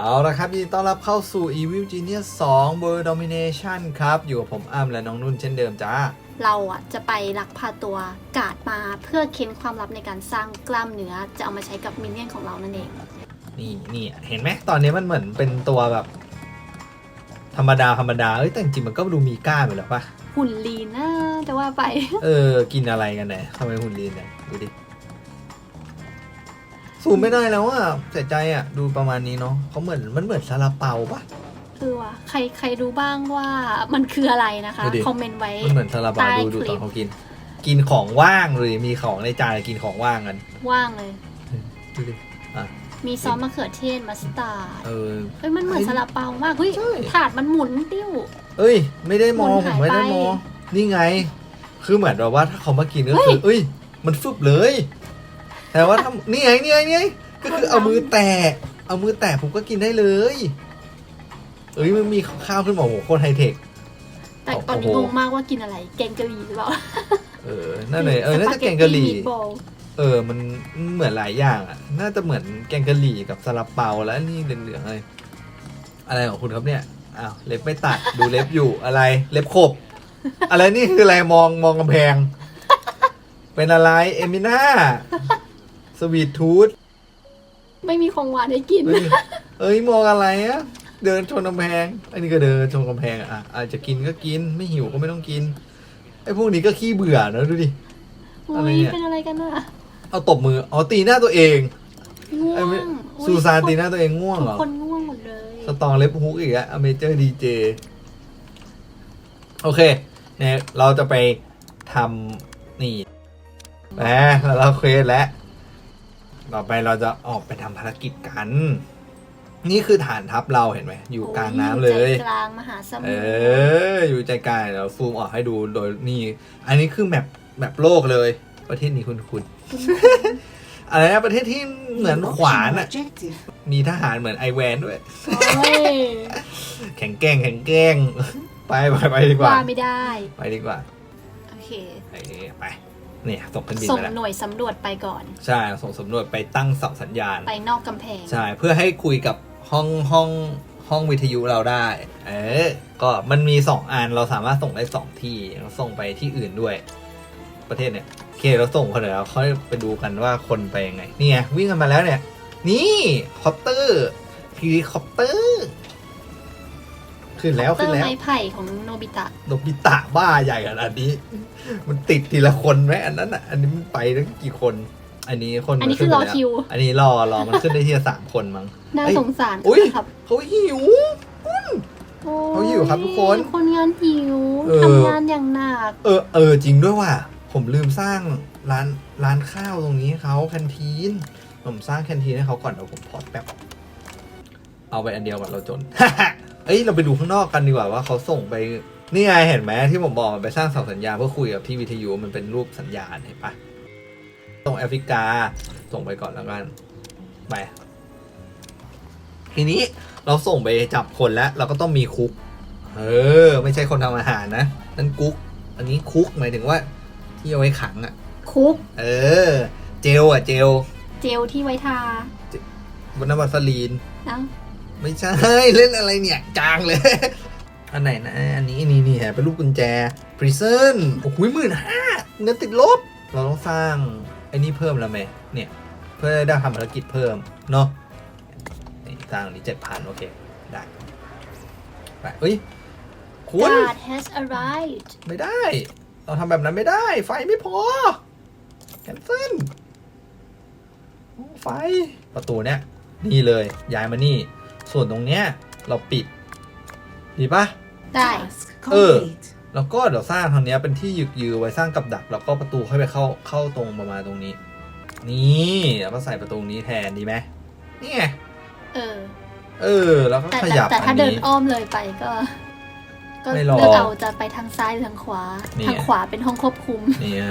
เอาละครับยินดีต้อนรับเข้าสู่ Evil Genius 2 World Domination ครับ อยู่กับผมอ้ำและน้องนุ่นเช่นเดิมจ้า เราอะจะไปลักพาตัวกาดมาเพื่อเค้นความลับในการสร้างกล้ามเนื้อจะเอามาใช้กับมินเนี่ยนของเรานั่นเอง นี่นี่เห็นไหมตอนนี้มันเหมือนเป็นตัวแบบ ธรรมดาธรรมดาเอ้ยแต่จริงๆมันก็ดูมีกล้ามอยู่แล้วปะหุ่นลีนนะจะว่าไป เออ กินอะไรกันเนี่ยทำไมหุ่นลีนเนี่ยดูดิ สูมไม่ได้แล้วอะเสียใจอะ ดูประมาณนี้เนาะเขาเหมือนมันเหมือนซาลาเปาปะ คือว่าใครใครรู้บ้างว่ามันคืออะไรนะคะ ดูดิ คอมเมนต์ไว้ มันเหมือนซาลาเปาใต้ดูดูคลิตอปนเขากิน กินของว่างเลยมีของในจานกินของว่างกันว่างเลย ดูดิอะมีซอสมะเขือเทศมัสตาร์ดเออ เฮ้ยมันเหมือนไอ้ซาลาเปามากเฮ้ยใช่ ถาดมันหมุนติ้ว เอ้ย ไม่ได้มองหมุนผหามยไม่ได้ไปมองนี่ไง คือเหมือนแบบว่าถ้าเขามากินก็คือเอ้ย มันฟึบเลย แต่ว่าถ้านี่ไงนี่ไงนี่ไงก็คือเอามือแตะเอามือแตะผมก็กินได้เลยเอ้ยมันมีข้าวขึ้นมาโอ้โหโคตรไฮเทค แต่ตอนนี้โอ้งโห งมากว่ากินอะไร แกงกะหรี่หรือเปล่าเออนั่นเลยเออน่าจะแกงกะหรี่ สปาเตตี้มีทบอลเออ มันเหมือนหลายอย่างอะ น่าจะเหมือนแกงกะหรี่กับซาลาเปาแล้วนี่เหลืองๆอะไรอะไรของคุณครับเนี่ย อ้าว เล็บไม่ตัด ดูเล็บอยู่อะไร เล็บขบ อะไรนี่คืออะไรมองมองกำแพง เป็นอะไร เอมิน่า สวีททูธไม่มีของหวานให้กินเอ้ยเอ้ยมองอะไรอะเดินชนกำแพง อันนี้ก็เดินชนกำแพงอะอะอาจจะกินก็กินไม่หิวก็ไม่ต้องกินไอ้พวกนี้ก็ขี้เบื่อเนอะดูดิอุ้อะไรยเนี่ย เป็นอะไรกันน่ะเอาตบมือเอาตีหน้าตัวเองง่วไอ้งไม่อุ๊ยซูซานตีหน้าตัวเองง่วงทุเหรกอคนง่วงหมดเลยสตองเล็บฮุกอีกแล้วอเมเจอร์ดีเจโอเคเนี่ยเราจะไปทำนี่แหมแล้วเราเควสแล้ว ต่อไปเราจะออกไปทำภารกิจกัน นี่คือฐานทัพเราเห็นไหมอยู่กลางน้ำเลย ใจกลางมหาสเอมุทรอ อยู่ใจกลางเดี๋ยวซูมออกให้ดูโดยนี่ อันนี้คือแมปแมปโลกเลย ประเทศนี้คุณคุณ อะไรนะประเทศที่เหมือนขวานอะ Objective. มีทหารเหมือนไอแวนด้วยเฮ้ยแข็งแกร่งแข็งแกร่งไปไปไปดีกว่า ว่าไม่ได้ ไปดีกว่าโอเค ไปไป เนี่ยส่งขึ้นบินส่งไปแล้วหน่วยสำรวจไปก่อน ใช่ส่งสำรวจไปตั้งเสาสัญญาณ ไปนอกกำแพง ใช่ เพื่อให้คุยกับห้องห้องห้องวิทยุเราได้ เออ ก็มันมีสองอันเราสามารถส่งได้สองที่เราส่งไปที่อื่นด้วย ประเทศเนี่ยโอเคเราส่งคนเดี๋ยวเราค่อยไปดูกันว่าคนไปยังไง นี่ไงวิ่งกันมาแล้วเนี่ย นี่คอปเตอร์เฮลิคอปเตอร์ ขึ้นแล้วเตอขึ้นร์แล้ว ไม้ไผ่ของโนบิตะโนบิตะบ้าใหญ่ขนาดนี้ มันติดทีละคนไหมอันนั้นอะ อันนี้มันไปตั้งกี่คน อันนี้คนอันนี้มัขึ้คือรอไปแล้คิว อันนี้รอรอมันขึ้นได้ทีละสามคนมั้ง น่าเอ้ย สงสารอุ๊ยครับเขาหิวโอ้เขาหิวครับทุกคนคนงานหิวเออ ทำงานอย่างหนัก เออเออจริงด้วยว่ะผมลืมสร้างร้านร้านข้าวตรงนี้ให้เขาแคนทีนผมสร้างแคนทีนให้เขาก่อนเดี๋ยวผมพอดแป๊บเอาไปอันเดียวก่อนเราจน เอ้ยเราไปดูข้างนอกกันดีกว่าว่าเขาส่งไปนี่ไงเห็นไหมที่ผมบอกมันไปสร้างเสาสัญญาณเพื่อคุยกับที่วิทยุมันเป็นรูปสัญญาณเห็นปะส่งแอฟริกาส่งไปก่อนแล้วกันไปทีนี้เราส่งไปจับคนแล้ว เราก็ต้องมีคุก เออ ไม่ใช่คนทำอาหารนะนั่นกุ๊ก อันนี้คุกหมายถึงว่า ที่เอาไว้ขังอะ่ะ คุก เออ เจลอะเจล เจลที่ไว้ทาบนน้ำวัสลีนเอ้า ไม่ใช่เล่นอะไรเนี่ยจางเลย อันไหนนะ อันนี้นี่นี่ฮะเป็นรูปกุญแจ prison โอ้โหหมื่นห้าเงินติดลบ เราต้องสร้างไอ้นี่เพิ่มแล้วไหมเนี่ยเพื่อได้ทำภารกิจเพิ่มเนาะนี่สร้างอันนี้เจ็ดพันโอเค ได้ไปเฮ้ยคุณ God has arrived ไม่ได้ เราทำแบบนั้นไม่ได้ ไฟไม่พอแคนเซิลโอ้ไฟประตูเนี้ยนี่เลยย้ายมานี่ ส่วนตรงเนี้ยเราปิด ดีปะ ได้ Task Uh. complete. แล้วก็เดี๋ยวสร้างทางเนี้ยเป็นที่ยึกยือไว้สร้างกับดัก แล้วก็ประตูค่อยไปเข้าเข้าตรงประมาณตรงนี้ นี่แล้วก็ใส่ประตูนี้แทนดีไหมนี่ไงเออ เออ แล้วก็แต่ขแต่ยับแต่อัถ้านเดินนี้ อ้อมเลยไปก็ ก็ไม่รอเลือกเอาจะไปทางซ้ายหรือทางขวานี่ทางขวาเป็นห้องควบคุม นี่ไง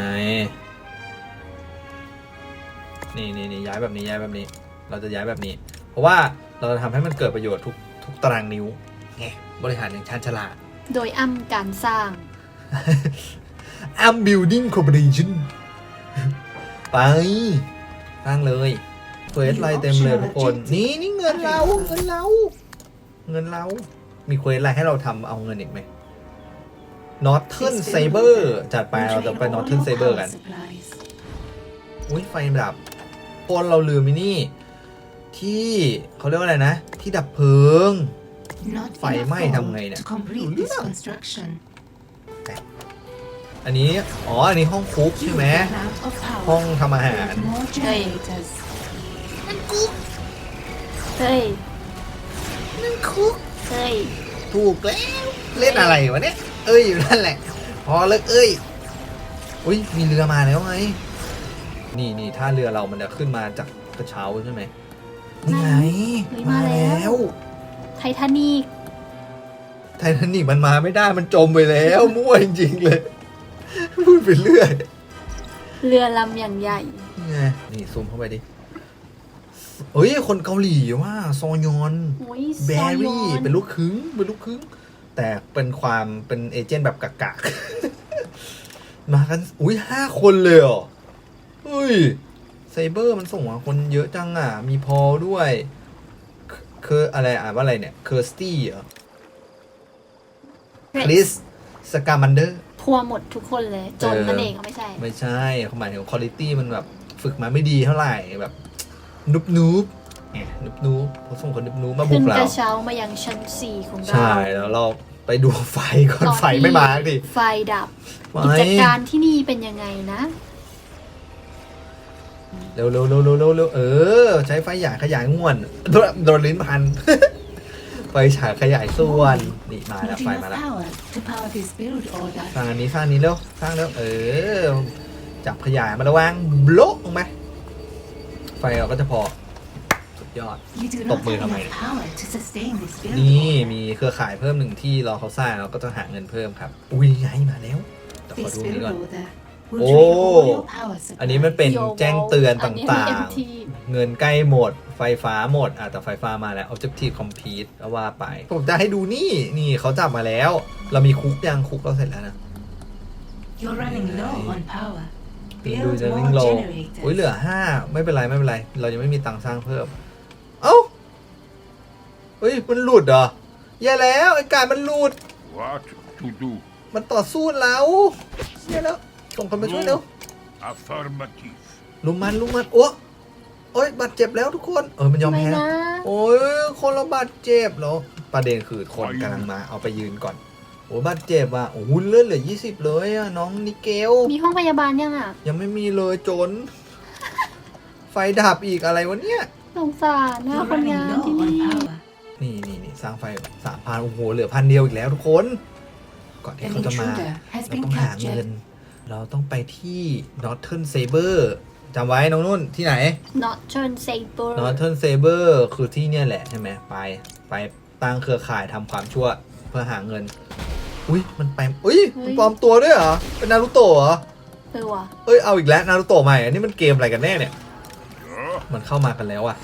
นี่นี่นี่ย้ายแบบนี้ย้ายแบบนี้ เราจะย้ายแบบนี้ เพราะว่า เราจะทำให้มันเกิดประโยชน์ทุกทุกตารางนิ้วไงบริหารอย่างชาญฉลาด โดยอ้ำการสร้าง I'm building corporation ไปสร้างเลยควสอะไรเต็มเลยทุกคน นี่นี่เงินเราเงินเราเงินเรา มีเควสอะไรให้เราทำเอาเงินอีกไหม Northern Saber จัดไปเราจะไป Northern Saber กัน อุ้ยไฟดับคนเราลืมมินี่ ที่เขาเรียกว่าอะไรนะ ที่ดับเพลิง ไฟไหม้ทำไงเนี่ย complete this construction อันนี้ อ๋อ อันนี้ห้องคุกใช่ไหม ห้องทำอาหาร more generators เฮ้ยนั่นคุกเฮ้ยถูกแล้ว เล่นอะไรวะเนี่ย เอ้ยอยู่นั่นแหละ พอเลิกเอ้ย อุ้ยมีเรือมาแล้วไง นี่นี่ถ้าเรือเรามันจะขึ้นมาจากกระเช้าใช่ไหม นี่ไง เฮ้ยมาแล้วไททานิกไททานิกมันมาไม่ได้มันจมไปแล้ว มั่วจริงๆเลย พูดไปเรื่อย เรือลำอย่างใหญ่ นี่ไง นี่ซูมเข้าไปดิเฮ้ย คนเกาหลีว่า ซอยอน โอ้ยแบซอยรี่ อนเป็นลูกครึ่ง เป็นลูกครึ่ง แต่เป็นความเป็นเอเจนต์แบบกากๆมากัน อุ้ยห้าคนเลยเหรอเฮ้ยไซเบอร์มันส่งมาคนเยอะจังอะ มีพอลด้วย เคออะไรอ่านว่าอะไรเนี่ย เคอร์สตี้เหรอคริสสกามันเดอร์พัวหมดทุกคนเลย จนเออนั่นเองก็ไม่ใช่ ไม่ใช่เขาหมายถึงคุณภาพมันแบบฝึกมาไม่ดีเท่าไหร่แบบนุบนูบเนี่ยนุบนูบเขาส่งคนนุบนูบมาบุขึ้นกกเราระเช้ามายังชั้นสี่ของเราใช่แล้วเราไปดูไฟก่อนตอนไฟไม่มาดิไฟดับไฟกิจการที่นี่เป็นยังไงนะ เร็วเร็วเร็วเร็วเร็วเร็วเออ ใช้ไฟหยายขยายง่วนโดนโดนลิ้นพัน ไฟฉายขยายส่วน นี่มาแล้ว not ไฟ enough มาแล้ว power to power this build order สร้างอันนี้สร้างอันนี้เร็วสร้างเร็วเออ จับขยายมาระวางบล็อกลงไปไฟเราก็จะพอสุดยอด you do ต not บมือ have ทำไม enough power to sustain this นี่ building มีเครือข่ายเพิ่มหนึ่งที่รอเขาสร้างเราก็จะหาเงินเพิ่มครับ อุ้ยไงมาแล้วแต่ขอ this ดูนี้ build ก่อน order will โอ้ drain all your power อันนี้มันเป็น Yo แจ้งเตือนอัตนนี้่าง MT ๆเงินใกล้หมด ไฟฟ้าหมดอะแต่ไฟฟ้ามาแล้ว objective complete ก็ว่าไป ผมจะให้ดูนี่นี่เขาจับมาแล้ว เรามีคุกยังคุกเราเสร็จแล้วนะ you're running low on power ดู build จะลิง more โลอุ้ย generators เหลือห้าไม่เป็นไรไม่เป็นไร เรายังไม่มีตังค์สร้างเพิ่ม เอ้าเฮ้ยมันหลุดเหรอแย่แล้วไอ้การมันหลุด What to do? มันต่อสู้แล้วแย่แล้ว ส่งคนมาช่วยเร็ว Affirmative. ลุมมันลุมมันโอ้โอ้ยบาดเจ็บแล้วทุกคนเออมันยอมไม่แพ้นะโอ้ยคนละบาดเจ็บแล้วประเด็นคือคนกำลังมาเอาไปยืนก่อนโอ้บาดเจ็บอะโอ้โหเลือดเหลือ20เลยอะน้องนิเกลมีห้องพยาบาลยังอะ ยังไม่มีเลยจน ไฟดับอีกอะไรวะเนี่ยสงสารนะ you're คน running งาน low ที่ on นี่ power นี่นี่นี่สร้างไฟสามพันโอ้โหเหลือพันเดียวอีกแล้วทุกคน ก่อนที่ an เขาจะมา intruder has เรา been ต้องหาเงิน captured เราต้องไปที่ Northern Saber จำไว้น้องนุ่นที่ไหน not turn saber Northern Saber คือที่เนี่ยแหละใช่ไหมไป ไปตั้งเครือข่ายทำความชั่วเพื่อหาเงิน อุ้ยมันไปอุ้ยมันปลอมตัวด้วยเหรอ เป็นนารูโตะเหรอเออว่ะเอ้ยเอาอีกแล้วนารูโตะใหม่อันนี้มันเกมอะไรกันแน่เนี่ย มันเข้ามากันแล้วอะ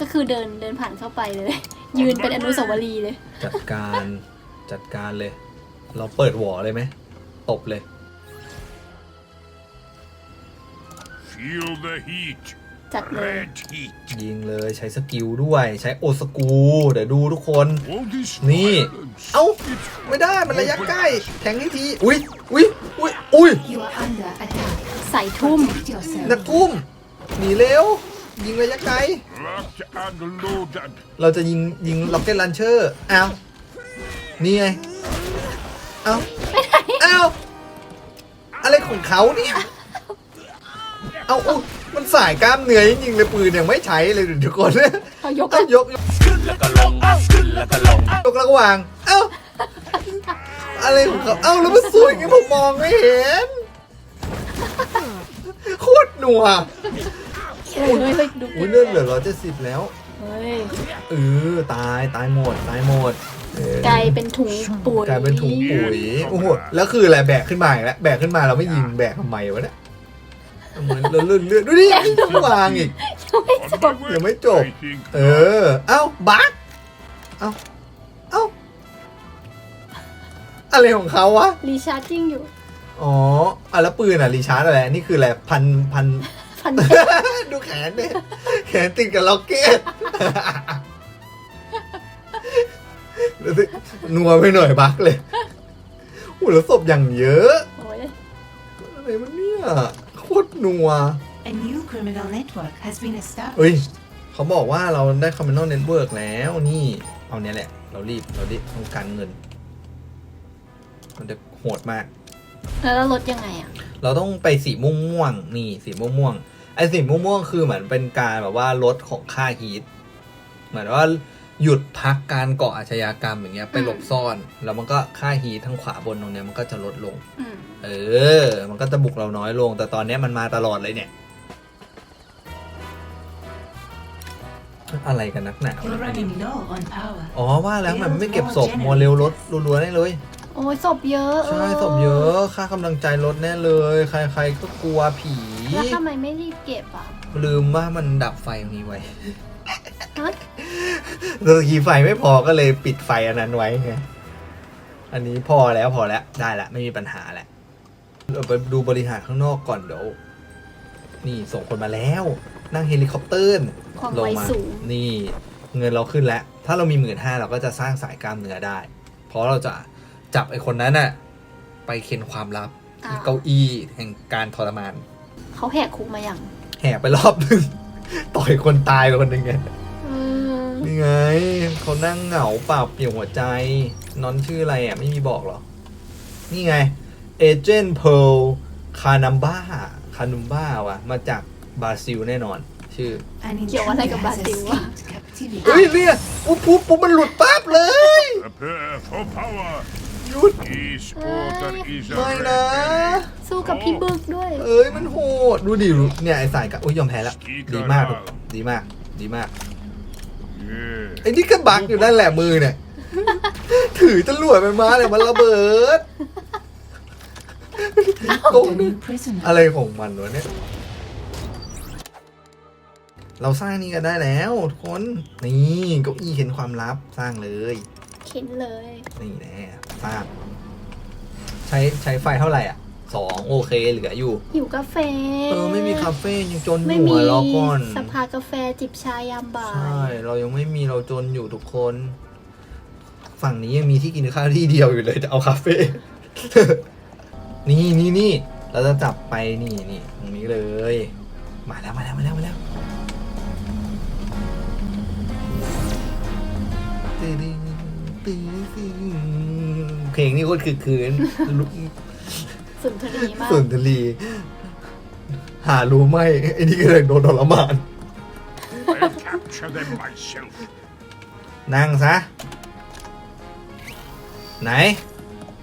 ก็คือเดินเดินผ่านเข้าไปเลย ยืนเป็นอนุสาวรีย์เลย จัดการจัดการเลย เราเปิดหวอเลยไหมตบเลย Feel the heat. จัดเลย Red heat. ยิงเลยใช้สกิลด้วยใช้โอสกูเดี๋ยวดูทุกคน All this Nee. violence. เอ้าไม่ได้มันระยะใกล้แทงที่ที อุ้ยอุ้ยอุ้ยอุ้ย you are under attack ใส่ทุ่ม protect yourself นักกุ้มหนีเร็ว ยิงระยะไกล Locked and loaded. เราจะยิงยิงล็อกเก็ตลันเชอร์อ้าวนี่ไง เอ้าอ้าวอะไรของเขาเนี่ย เอาอุ๊ยมันสายกล้ามเนื้อจริงๆเลยปืนยังไม่ใช้เลยทุกคนเขายกเอายกยกแล้วก็ลงแล้วก็ลงยกแล้วก็วาง เอ้าอะไรของเขาเอ้าแล้วมันสวยอย่างงี้ผมมองไม่เห็นโคตรหนัวเฮ้ยเฮ้ยเฮ้ยดูอุ้ยเลื่อนเหลือร้อยเจ็ดสิบแล้ว เฮ้ยเออตายตายหมดตายหมดเออกลายเป็นถุงปุ๋ย กลายเป็นถุงปุ๋ยโอ้โหแล้วคืออะไรแบกขึ้นมาอีกแล้วแบกขึ้นมาเราไม่ยิงแบกทำไมวะเนี่ย ทำไมเลื่อนเลื่อนเลื่อนดูดิยังวางอีก On my way. ยังไม่จบ I think เออ เอ้าบักเอ้า เอ้า อะไรของเขาวะ รีชาร์จจิ้งอยู่ อ๋ออะแล้วปืนอะรีชาร์จอะไร นี่คืออะไรพันพันฟันดูแขนเนี่ยแขนติดกับล็อกเก็ตรู้สึกนัวไปหน่อยบักเลยโอ้แล้วศพอย่างเยอะโอ้ยอะไรมันเนี่ยโคตร นัว A new criminal network has been เฮ้ย established. เขาบอกว่าเราได้คอมมิ n น l เน็ตเวิร์กแล้วนี่ เอาเนี้ยแหละ เรารีบเรารีบต้องการเงิน มันจะโหดมาก แล้วเราลดยังไงอะ เราต้องไปสีม่วงม่วงๆนี่สีม่วงม่วงๆไอ้สีม่วงม่วงๆคือเหมือนเป็นการแบบว่าลดของค่าฮีทเหมือนว่า หยุดพักการก่ออาชญากรรมอย่างเงี้ยไปหลบซ่อน แล้วมันก็ค่าฮีททั้งขวาบนตรงเนี้ยมันก็จะลดลง อืมเออ มันก็จะบุกเราน้อยลง แต่ตอนเนี้ยมันมาตลอดเลยเนี่ย อะไรกันนักหนาว You're running low on power. อ๋อว่าแล้วมันไม่เก็บศพโมเรลลดรัวๆได้เลย โอ้ยศพเยอะใช่ศพเยอะค่ากำลังใจลดแน่เลย ใครๆก็กลัวผี แล้วทำไมไม่รีบเก็บอะลืมว่ามันดับไฟตรงนี้ไว้ฮะ ตะกี้ไฟไม่พอก็เลยปิดไฟอันนั้นไว้ไงอันนี้พอแล้วพอแล้วได้ละไม่มีปัญหาแล้วเราไปดูบริหารข้างนอกก่อนเดี๋ยวนี่ส่งคนมาแล้ว นั่งเฮลิคอปเตอร์ความลไวงมาสูงนี่เงินเราขึ้นแล้ว ถ้าเรามีหมื่นห้าเราก็จะสร้างสายกล้ามเนื้อได้ เพราะเราจะจับไอ้คนนั้นน่ะไปเค้นความลับที่อ่าเก้าอี้แห่งการทรมาน เขาแหกคุกมาอย่าง แห่ไปรอบนึง ต่อยคนตายไปคนหนึ่งไงอืม นี่ไงเขานั่งเหงาเปล่าเปลี่ยวหัวใจ นอนชื่ออะไรอะ ไม่มีบอกหรอ นี่ไงเอเจนต์เพลคานัมบ้าคานุมบ้าว่ะมาจากบราซิลแน่นอน ชื่อ An เกี่ยวอะไร intruder กับบรา has ซิลวะ escaped captivity. เฮ้ยเนี่ยปุ๊บปุ๊บปุ๊บมันหลุดปั๊บเลย Prepare for power. หยุด This order is a ไม่นะ rebellion. สู้กับพี่บึกด้วย เอ้ยมันโหดดูดิเนี่ยไอสายกับอุ้ยยอมแพ้แล้วดีมากลูกดีมาก ดีมาก Yeah. ไอ้นี่ก็บักอยู่นั่นแหละมือเนี่ย ถือจรวดมันมาเลยมันระเบิด Behold a new prisoner. อะไรของมันวะเนี่ย เราสร้างนี่กันได้แล้วทุกคน นี่เก้าอี้เห็นความลับสร้างเลย เข็นเลย นี่แน่สร้าง ใช้ใช้ไฟเท่าไหร่อะ สองโอเคเหลืออยู่ หิวกาแฟเออไม่มีคาเฟ่ยังจนอไม่ยู่มีอะรอก่อน สภากาแฟจิบชายามบ่าใช่ ยเรายังไม่มีเราจนอยู่ทุกคน ฝั่งนี้ยังมีที่กินข้าวที่เดียวอยู่เลยจะเอาคาเฟ่ นี่นี่นี่เราจะจับไปนี่นี่ตรงนี้เลย มาแล้วมาแล้วมาแล้วมาแล้วตึ้งตึ้งตึ้งเพลงนี่โคตรคือคืน สุนทรีมากสุนทรีหารู้ไหมไอ้นี่ก็เลยโดนทรมาน I'll capture them myself. นั่งซะ ไหน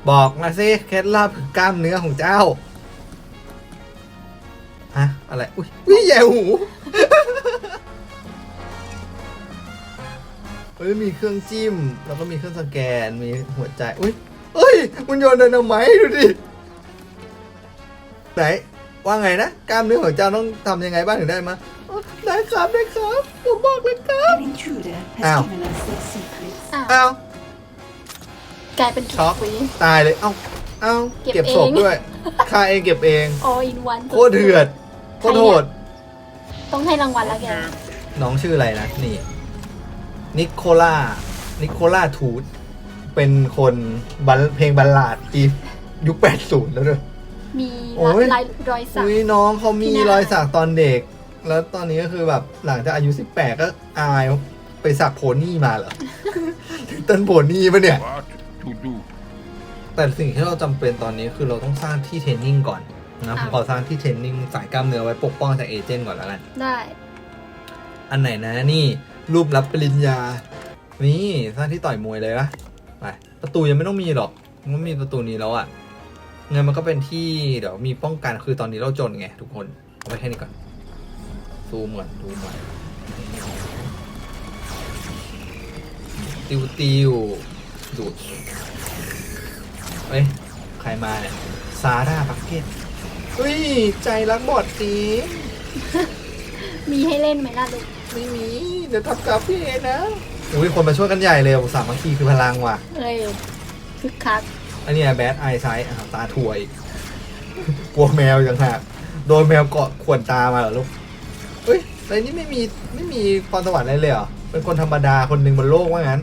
บอกมาสิเคล็ดลับกล้ามเนื้อของเจ้า ฮะ อะไร อุ้ยอุ้ยแย่หู เฮ้ยมีเครื่องจิ้ม แล้วก็มีเครื่องสแกน มีหัวใจ อุ้ยเฮ้ยมันโยนไดนาไมต์ดูดิ ไหนว่าไงนะกล้ามเนื้อของเจ้าต้องทำยังไงบ้างถึงได้มาอ๋อได้ครับได้ครับผมบอกเลยครับ An intruder has Ow. given us their secrets. อ้าวอ้าว กลายเป็นช็อกฟรีตายเลย เอ้า เอ้า เก็บเก็บศพเองด้วยค่าเองเก็บเอง all in one โคตรเถื่อนโคตรโหด ต้องให้รางวัลแล้วแก น้องชื่ออะไรนะ นี่ นิโคล่า นิโคล่าทูตเป็นคนบัลเพลงบัลลาดจียุค80 แล้วด้วย มีโอ้ย ลายรอยสัก อุ้ยน้องเขามีที่หน้ารอยสักตอนเด็ก แล้วตอนนี้ก็คือแบบหลังจากอายุ 18 ก็อายไปสักโพนี่มาเหรอ เต้นโพนี่ปะเนี่ย What to do? แต่สิ่งที่เราจำเป็นตอนนี้คือเราต้องสร้างที่เทรนนิ่งก่อนนะผมขอสร้างที่เทรนนิ่งสายกล้ามเนื้อไว้ปกป้องจากเอเจนต์ก่อนแล้วกันได้ อันไหนนะนี่รูปรับปริญญา นี่สร้างที่ต่อยมวยเลยปะไปประตูยังไม่ต้องมีหรอกมันมีประตูนี้แล้วอะ่ะ เงินมันก็เป็นที่เดี๋ยวมีป้องกันคือตอนนี้เราจนไงทุกคนเอาไปแค่นี้ก่อนซูมก่อนซูมก่อนติวติวดูดเอ้ยใครมาเนี่ยซาร่าบักเก็ตเฮ้ย ใจรักบอดจริงมีให้เล่นไหมล่ะลูกไม่มี เดี๋ยวทำกาแฟนะ อุ้ยคนมาช่วยกันใหญ่เลยสามัคคีคือพลังว่ะ เอ้ยคึกคัก อันเนี้แบดไอไซส์ตาถวย กลัวแมวยังหากโดนแมวเกาะข่วนตามาเหรอลูกเฮ้ยในนี้ไม่มีไม่มีพรสวรรค์อะไรเลยเหรอ เป็นคนธรรมดาคนหนึ่งบนโลกว่างั้น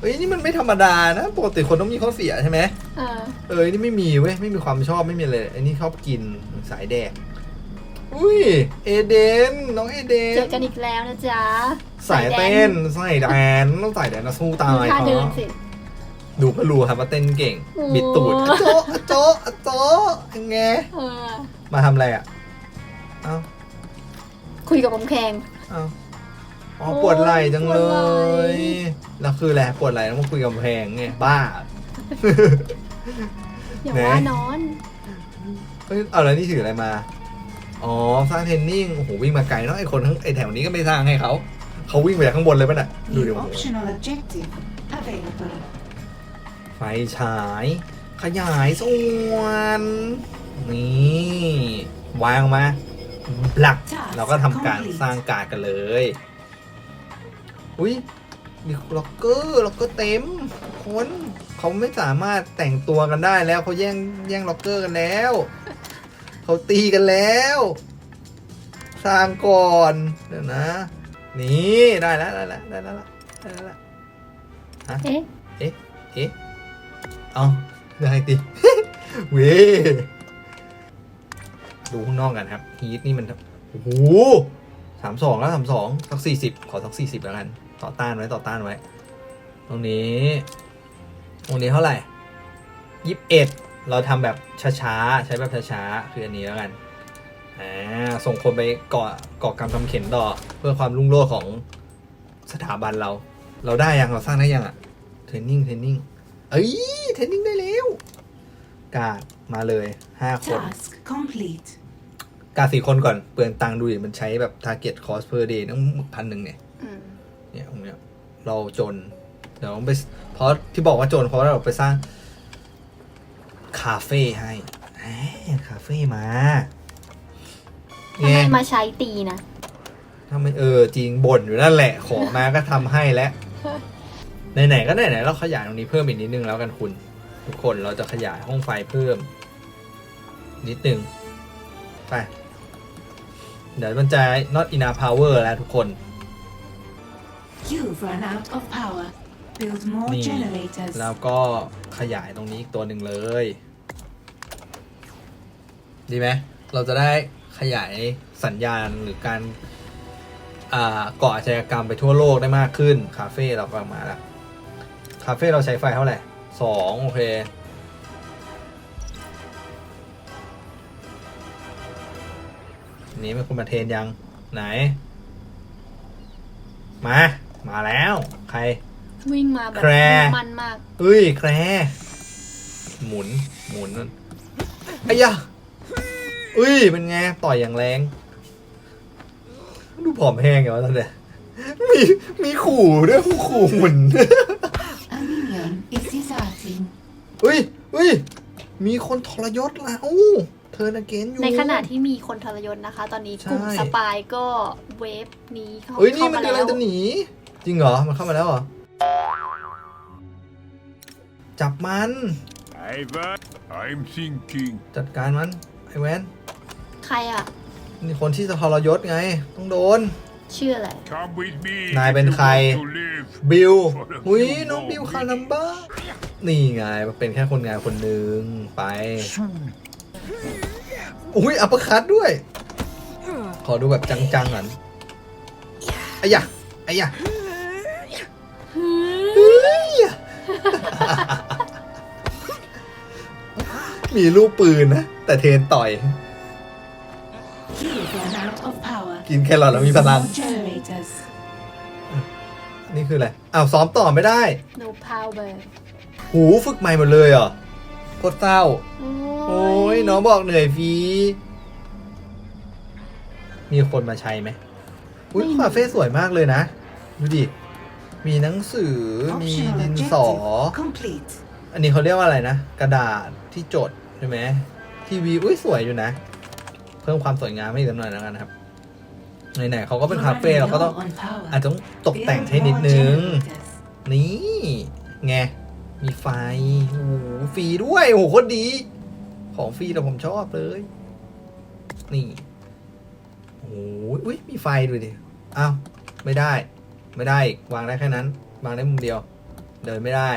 เฮ้ยนี่มันไม่ธรรมดานะ ปกติคนต้องมีข้อเสียใช่ไหมเออเออนี่ไม่มีเว้ยไม่มีความชอบไม่มีเลยไอ้นี่ชอบกินสายแดก อุ้ยเอเดนน้องเอเดเจอนกันอีกแล้วนะจ๊ะสายเต้นสายแดนต้องสายแดนนะสู้ตาดูยท่าเขาเดินสิ ดูก็รู้ครับว่าเต้นเก่งโอ้บิดตูดอะโจ๊ะอะโจ๊ะอะโจ๊ะยังไงเออมาทำอะไรอะ เอ้าคุยกับผมแขงเอ้าอ๋อโอ้ยปวดไหล่จังเลปวดไหล่ ย แล้วคืออะไรปวดไหล่แล้วมาคุยกับแพงไงบ้า อย่าไหนว่านอนเฮ้ยเอาแล้วนี่ถืออะไรมา อ๋อสร้างเทรนนิ่ง โอ้โหวิ่งมาไกลเนาะไอคนทั้งไอแถวนี้ก็ไม่สร้างให้เขา เขาวิ่งไปจากข้างบนเลยป่ะน่ะดูดิ New โอ้โห optional objective available. ไฟฉาย ขยายส่วน นี่วางมาบลักเราก็ทำการสร้างการดกันเลย อุ้ยมีล็อกเกอร์ล็อกเกอร์เต็ม คนเขาไม่สามารถแต่งตัวกันได้แล้วเขาแย่งแย่งล็อกเกอร์กันแล้วเขาตีกันแล้ว สร้างก่อนเดี๋ยวนะ นี่ได้แล้วได้แล้วได้แล้วได้แล้วเอ๊ะเอ๊ะเอ๊ะ เอาได้ติเว้ดูข้างนอกกันครับฮีทนี่มันโอ้โหสามสองแล้วสามสองสักสี่สิบขอสักสี่สิบแล้วกัน ต่อต้านไว้ต่อต้านไว้ ตรงนี้ ตรงนี้เท่าไหร่ยี่สิบเอ็ดเราทำแบบช้าๆ ใช้แบบช้าๆ คืออันนี้แล้วกัน อ่า ส่งคนไปเกาะเกาะกรรมทำเข็นต่อเพื่อความรุ่งโรจน์ของสถาบันเรา เราได้ยังเราสร้างได้ยังอะเทรนนิ่งเทรนนิ่งเอ้ย รนนิ่งได้แล้ว กาดมาเลยห้าคน Task complete. กาดสี่คนก่อน เปลืองตังค์ดูดิมันใช้แบบ target cost per day ต้องพันหนึ่งเนี่ย อืมเนี่ยตรงเนี้ยเราจน เดี๋ยวต้องไปเพราะที่บอกว่าจนเพราะว่าเราไปสร้าง คาเฟ่ให้แหมคาเฟ่มาถ้าไงไม่มาใช้ตีนะถ้าไม่เออจริงบ่นอยู่นั่นแหละ ขอมาก็ทำให้แล้ว ไหนๆก็ไหนๆเราขยายตรงนี้เพิ่มอีกนิดนึงแล้วกันคุณ ทุกคนเราจะขยายห้องไฟเพิ่ม นิดนึงไปเดี๋ยวมันจะ not enough power แล้วทุกคน You've run out of power. Build more นี่ generators. แล้วก็ขยายตรงนี้อีกตัวหนึ่งเลย ดีไหมเราจะได้ขยายสัญญาณหรือการอ่าก่ออาชญากรรมไปทั่วโลกได้มากขึ้น คาเฟ่เราก็มาแล้วคาเฟ่เราใช้ไฟเท่าไหร่ สองโอเคนี้ไม่คุณมาเทรนยังไหน มา มาแล้ว ใคร วิ่งมาแบบแคร์มันมากเฮ้ยแคร หมุน หมุนนั่นไอ้ยะเอ้ย เป็นไง ต่อยอย่างแรง ดูผอมแห้งเหรอตอนเนี้ยมี มีขู่ด้วยขู่ขู่หมุน A minion is deserting. เฮ้ยเฮ้ยมีคนทรยศเราเธอนาเกนอยู่ ในขณะที่มีคนทรยศนะคะ ตอนนี้กลุ่มใช่ สปายก็เวฟนี้เข้าเฮ้ยนี่เข้ามันมาอะไรแล้วจะหนี จริงเหรอ มันเข้ามาแล้วเหรอ จับมัน Ivan, I'm thinking. จัดการมัน ไอ้แวน ใครอะ นี่คนที่จะทรยศไง ต้องโดน ชื่ออะไร นายเป็นใคร บิลหุยน้องบิลคาลัมบ้านี่ไงมันเป็นแค่คนงานคนหนึ่งไปอุ้ยอัปเปอร์คัตด้วย ขอดูแบบจังๆก่อนไอ้ยะไอ้ยะเฮ้ยมีลูกปืนนะ แต่เทนต่อย กินแครอทแล้วมีพลัง More generators. นี่คืออะไร อ้าวซ้อมต่อไม่ได้ no power หูฝึกใหม่หมดเลยเหรอโคตรเศร้า โอ้โอ้ยน้องบอกเหนื่อยฟรีมีคนมาใช้ไหมอุ้ยคาเฟ่สวยมากเลยนะ ดูดิ มีหนังสือ มี Optional ดินสอ objective complete. อันนี้เขาเรียกว่าอะไรนะ กระดาษที่จดใช่ไหมทีวี อุ้ยสวยอยู่นะ เพิ่มความสวยงามให้อีกสักหน่อยแล้วกันนะครับ ไหนๆเขาก็เป็น You're คาเฟ่ running เราก็ต้อง low on power. อาจจะต้องตกแต่ง Build ให้นิด more นึง generators. นี่ไงมีไฟโอ้โหฟรีด้วยโอ้โหโคตรดี ของฟรีแต่ผมชอบเลย นี่โอ้ยอุ้ยมีไฟด้วยดิอ้าวไม่ได้ ไม่ได้อีกวางได้แค่นั้น วางได้มุมเดียว เดินไม่ได้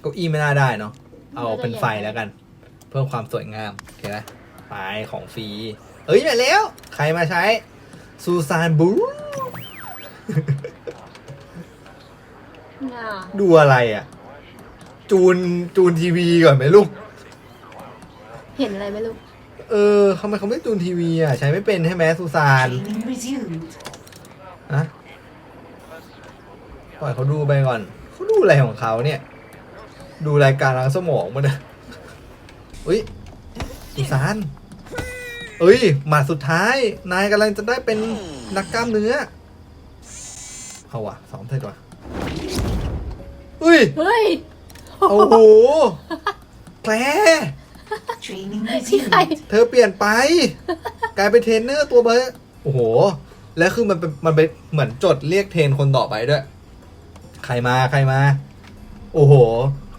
เก้าอี้ไม่น่าได้เนาะเอาเป็นไฟแล้วกัน เพิ่มความสวยงามโอเคไหมไปของฟรี เอ้ยมาแล้ว ใครมาใช้ซูซานบูน่าดูอะไรอะ จูนจูนทีวีก่อนไหมลูก เห็นอะไรไหมลูกเออทำไมเขาไม่จูนทีวีอะ ใช้ไม่เป็นใช่ไหมซูซาน Training resumed. นะปล่อยเขาดูไปก่อน เขาดูอะไรของเขาเนี่ย ดูรายการล้างสมองมาเนี่ยเฮ้ยซูซาน เอ้ย หมาสุดท้าย นายกำลังจะได้เป็นนักกล้ามเนื้อ เอาว่ะซ้อมเถอะก่อนเฮ้ย เฮ้ยโอ้โห แคล Training ที่ใคร resumed. เธอเปลี่ยนไป กลายเป็นเทรนเนอร์ตัวเบอร์โอ้โห แล้วคือมันเป็นมันเป็นเหมือนจดเรียกเทรนคนต่อไปด้วย ใครมาใครมา โอ้โห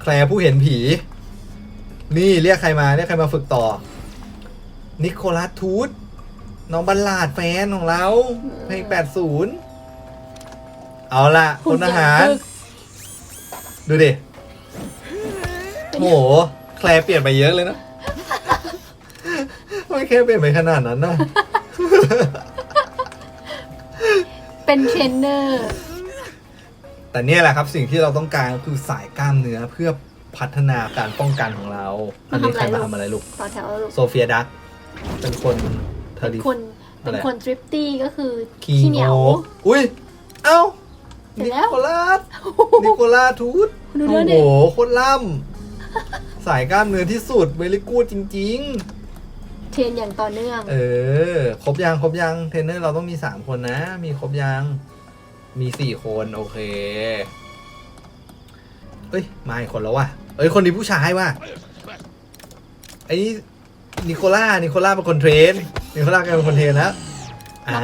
แคลร์ผู้เห็นผี นี่เรียกใครมาเรียกใครมาฝึกต่อ นิโคลัสทูตน้องบัลลาดแฟนของเราเพลง80 เอาล่ะพลทหาร ดูดิโอ้โห แคลร์เปลี่ยนไปเยอะเลยนะ ไม่แค่เปลี่ยนไปขนาดนั้นนะเป็นเทรนเนอร์แต่เนี่ยแหละครับสิ่งที่เราต้องการก็คือสายกล้ามเนื้อเพื่อพัฒนาการป้องกันของเรา อันนี้ใครมาทำอะไรลูก ต่อแถวลูก โซเฟียดัก เป็นคนเทอเป็นริคนเป็นคนทริปตี้ก็คือคีขี้เหนียวโออุ้ย เอ้าเสร็นิจแล้วโคลัสนิโคลัสทูตดูโอ้เนื้อโหดิโคตรล่ำ สายกล้ามเนื้อที่สุดเวลิกูดจริงเทรนอย่างต่อเนื่องๆเออ ครบยัง ครบยัง เทรนเนอร์เราต้องมีสามคนนะ มีครบยัง มีสี่คน โอเค เอ้ย มาอีกคนแล้วว่ะ เอ้ย คนนี้ผู้ชายว่ะไอ้นี่ นิโคล่านิโคล่าเป็นคนเทรนนิโคล่าเป็นคนเทรนแล้วอ่า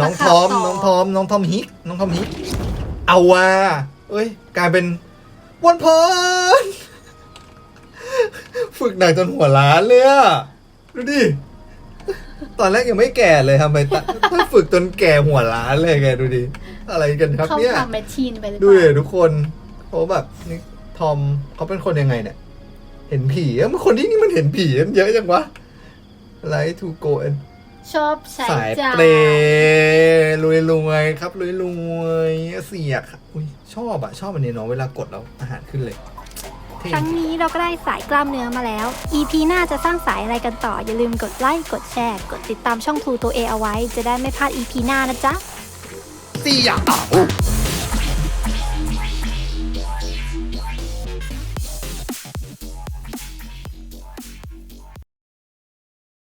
น้องทอม น้องทอม น้องทอมฮิก น้องทอมฮิก เอาว่ะเอ้ย กลายเป็นวันพรฝึกหนักจนหัวล้านเลยอะดูดิ ตอนแรกยังไม่แก่เลยทำไมตถ้าฝึกจนแก่หัวล้านเลยแกดูดิ อะไรกันครับเขาเนี่ยทำแมชชีนไปหรือเปดูล่าดิทุกคนเขาแบบนี่ทอมเขาเป็นคนยังไงเนี่ย เห็นผีเอ้ยมันคนที่นี่มันเห็นผีกันเยอะจังวะไลท์ทูโกนชอบใช้สายจ่าเปรรวยรวยๆครับรวยรวยๆเสียกครับอุ้ยชอบอะชอบอันนี้เนาะเวลากดแล้วอาหารขึ้นเลยเท่ครั้งนี้เราก็ได้สายกล้ามเนื้อมาแล้ว EP หน้าจะสร้างสายอะไรกันต่อ อย่าลืมกดไลค์ กดแชร์ กดติดตามช่องทูตัวเอเอาไว้ จะได้ไม่พลาด EP หน้านะจ๊ะ เสียก